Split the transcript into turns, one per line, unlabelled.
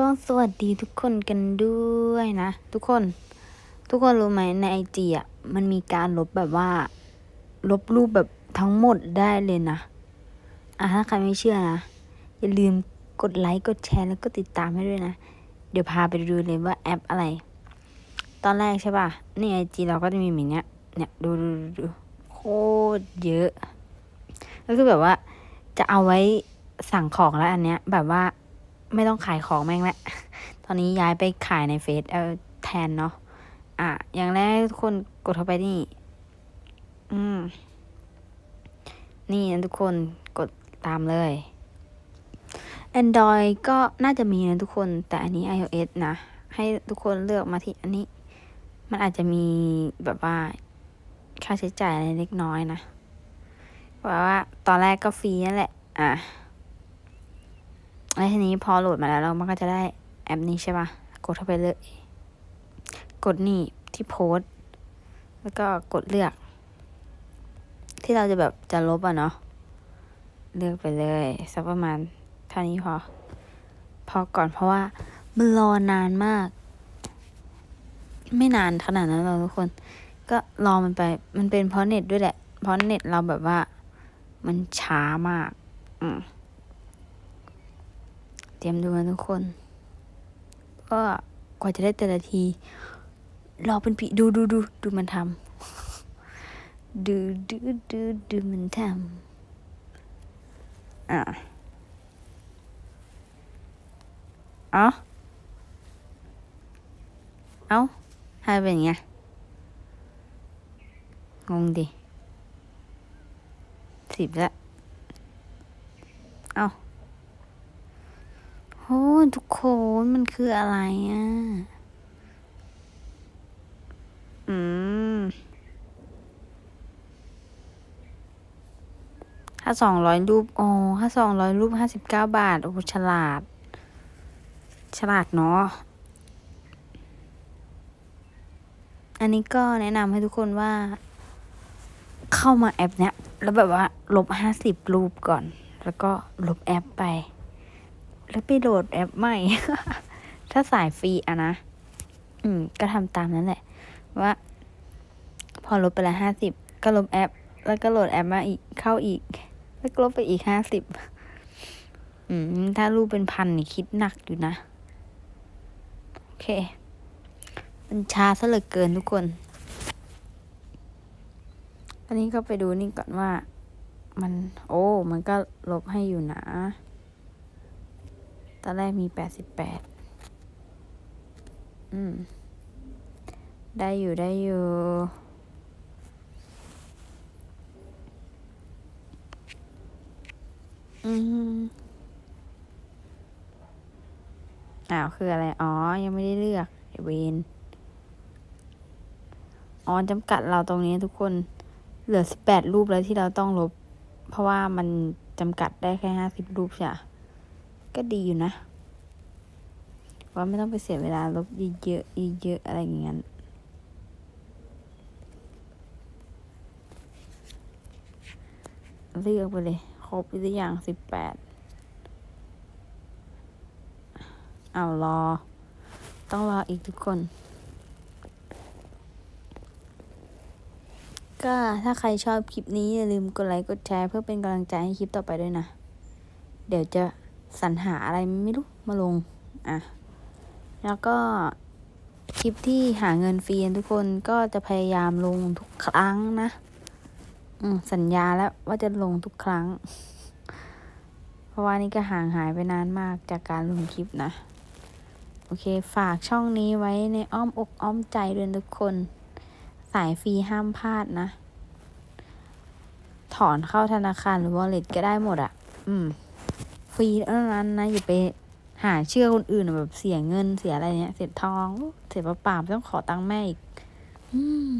ก็สวัสดีทุกคนกันด้วยนะ ทุกคน ทุกคนรู้ไหมในไอจีอะมันมีการลบแบบว่า ลบรูปแบบทั้งหมดได้เลยนะ อะถ้าใครไม่เชื่อนะ อย่าลืมกดไลค์กดแชร์แล้วก็ติดตามให้ด้วยนะ เดี๋ยวพาไปดูเลยว่าแอปอะไร ตอนแรกใช่ป่ะนี่ไอจีเราก็จะมีแบบเนี้ยเนี่ยดูดูดูดูโคตรเยอะ ก็คือแบบว่าจะเอาไว้สั่งของแล้วอันเนี้ย แบบว่า ไม่ต้องขายของแม่งแล้วตอนนี้ย้ายไปขายในเฟซเออแทนเนาะ อะ อย่างแรกทุกคนกดเข้าไปนี่ อืม นี่นะทุกคนกดตามเลย Android ก็น่าจะมีนะทุกคน แต่อันนี้ iOS นะ ให้ทุกคนเลือกมาที่อันนี้ มันอาจจะมีแบบว่า ค่าใช้จ่ายอะไรเล็กน้อยนะแบบว่าตอนแรกก็ฟรีนั่นแหละ อะ แล้วทีนี้พอโหลดมาแล้วเรามันก็จะได้แอปนี้ใช่ปะกดเข้าไปเลย กดนี่ที่โพสแล้วก็กดเลือก ที่เราจะแบบจะลบอะเนาะ เลือกไปเลยสักประมาณเท่านี้พอ พอก่อนเพราะว่ามันรอนานมาก ไม่นานขนาดนั้นเราทุกคน ก็รอมันไป มันเป็นเพราะเน็ตด้วยแหละ เพราะเน็ตเราแบบว่า มันช้ามาก อืม รียมดูนะทุกคน ก็กว่าจะได้แต่ละที รอเป็นปีดูดูดูดูมันทำดูดูดูดูมันทำอะเอาเอาให้เป็นไงงงดิสิบละเอา้ทุกคนมันคืออะไรอะ อืมถ้าสองร้อยรูปอ๋อถ้าสองร้อยรูปห้าสิบเก้าบาท โอ้ฉลาด ฉลาดเนาะ อันนี้ก็แนะนำให้ทุกคนว่า เข้ามาแอปเนี้ย แล้วแบบว่า ลบห้าสิบรูปก่อน แล้วก็ลบแอปไป แล้วไปโหลดแอปใหม่ ถ้าสายฟรีอะนะ อืม ก็ทำตามนั้นแหละ ว่า พอลบไปละห้าสิบก็ลบแอป แล้วก็โหลดแอปมาอีกเข้าอีก แล้วลบไปอีกห้าสิบอืม ถ้ารูปเป็นพันนี่คิดหนักอยู่นะ โอเค มันชาซะเหลือเกินทุกคน อันนี้ก็ไปดูนี่ก่อนว่า มัน โอ้ มันก็ลบให้อยู่นะ ตอนแรกมีแปดสิบแปดอืม ได้อยู่ได้อยู่อืมอ้าวคืออะไร อ๋อ ยังไม่ได้เลือกเวนอ๋อจำกัดเราตรงนี้ทุกคน เหลือสิบแปดรูปแล้วที่เราต้องลบ เพราะว่ามันจำกัดได้แค่ห้าสิบรูปใช่ะ ก็ดีอยู่นะ ว่าไม่ต้องไปเสียเวลาลบเยอะๆเยอะๆอะไรอย่างเงี้ยเลือกไปเลย ครบหรือยังสิบแปดเอารอ ต้องรออีกทุกคน ก็ถ้าใครชอบคลิปนี้อย่าลืมกดไลค์กดแชร์เพื่อเป็นกำลังใจให้คลิปต่อไปด้วยนะ เดี๋ยวจะ สรรหาอะไรไม่รู้มาลง อะ แล้วก็คลิปที่หาเงินฟรีทุกคนก็จะพยายามลงทุกครั้งนะ อืมสัญญาแล้วว่าจะลงทุกครั้ง เพราะว่านี่ก็ห่างหายไปนานมากจากการลงคลิปนะ โอเค ฝากช่องนี้ไว้ในอ้อมอกอ้อมใจด้วยทุกคน สายฟรีห้ามพลาดนะ ถอนเข้าธนาคารหรือ wallet ก็ได้หมดอะ่ะ อืม ฟรีเท่านั้นนะอย่าไปหาเชื่อคนอื่นแบบเสียเงินเสียอะไรเนี้ย เสียทอง เสียเปล่าๆไม่ต้องขอตังค์แม่อีกอืม